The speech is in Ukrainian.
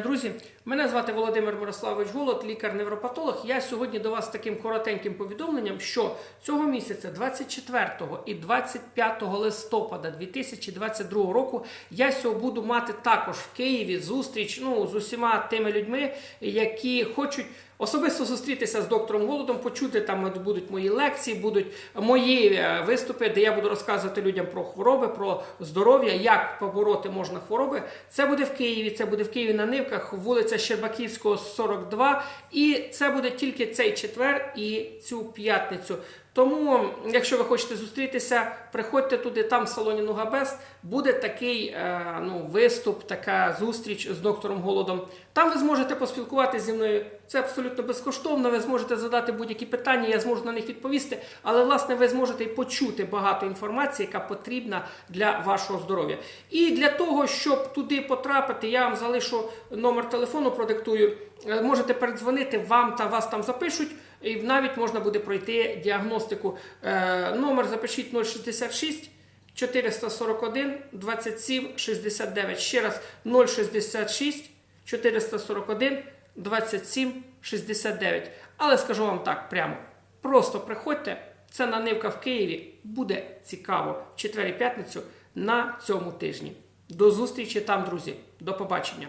Друзі, мене звати Володимир Мирославович Голод, лікар-невропатолог. Я сьогодні до вас таким коротеньким повідомленням, що цього місяця, 24 і 25 листопада 2022 року, я сьогодні буду мати також в Києві зустріч ну, з усіма тими людьми, які хочуть. Особисто зустрітися з доктором Голодом, почути там будуть мої лекції, будуть мої е, виступи, де я буду розказувати людям про хвороби, про здоров'я, як побороти можна хвороби. Це буде в Києві, це буде в Києві на Нивках, вулиця Щербаківського, 42. І це буде тільки цей четвер і цю п'ятницю. Тому, якщо ви хочете зустрітися, приходьте туди, там в салоні Нугабест буде такий е, ну, виступ, така зустріч з доктором Голодом. Там ви зможете поспілкуватися зі мною. Це абсолютно безкоштовно. Ви зможете задати будь-які питання, я зможу на них відповісти. Але власне ви зможете і почути багато інформації, яка потрібна для вашого здоров'я. І для того, щоб туди потрапити, я вам залишу номер телефону, продиктую. Е, Можете передзвонити, вам та вас там запишуть. І навіть можна буде пройти діагностику. Е, номер запишіть 066 441 27 69. Ще раз 066 441 27 69. Але скажу вам так прямо. Просто приходьте, це нанивка в Києві. Буде цікаво четвер і п'ятницю на цьому тижні. До зустрічі там, друзі. До побачення.